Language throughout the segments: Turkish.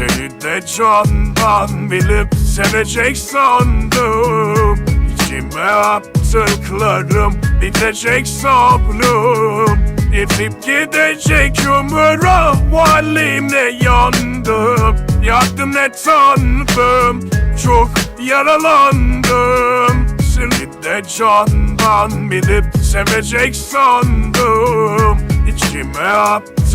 Seni de candan bilip sevecek sandım. İçime attıklarım bitecek sabrım. Yetip gidecek ömür ahvalimle yandım Yaktım ne sandım çok yaralandım. Seni de candan bilip sevecek sandım. İçime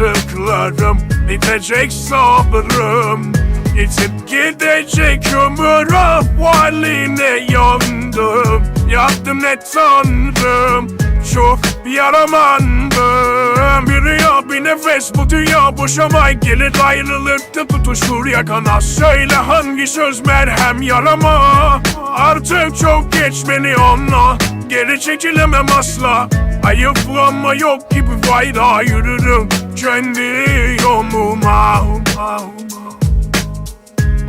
attıklarım bitecek sabrım. Yitip gidecek ömür ahvaline yandım. Yaktım ne sandım çok yaramandım. Bir bir nefes bu dünya boşamay gelir ayrılıkta tutuşur yakana. Söyle hangi söz merhem yarama? Artık çok geç beni anla. Geri çekilemem asla. Ayıplanma yok gibi fayda yürürüm Kendi yoluma.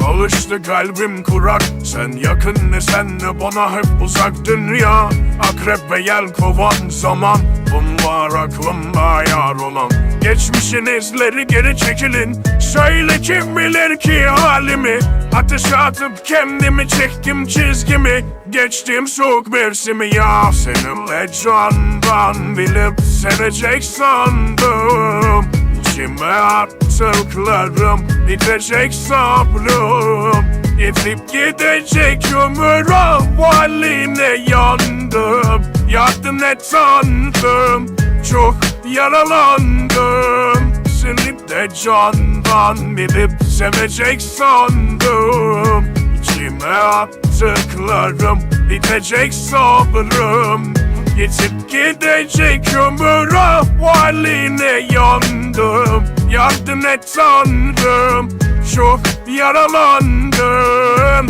Alıştı kalbim kurak Sen yakın ne sen ne bana hep uzak dünya. Akrep ve yel kovan zaman Bunlar aklımda yar olan. Geçmişin izleri geri çekilin. Söyle kim bilir ki halimi? Ateşe atıp kendimi çektim çizgimi. Geçtim soğuk mevsimi ya. Seninle candan bilip sevecek sandım. İçime attıklarım bitecek sabrım. Yetip gidecek ömür ahvaline yandım Yaktım ne sandım çok yaralandım. Seni de candan bilip sevecek sandım. İçime attıklarım bitecek sabrım. Yetip gidecek ömür ahvaline yandım. Yaktım ne sandım çok yaralandım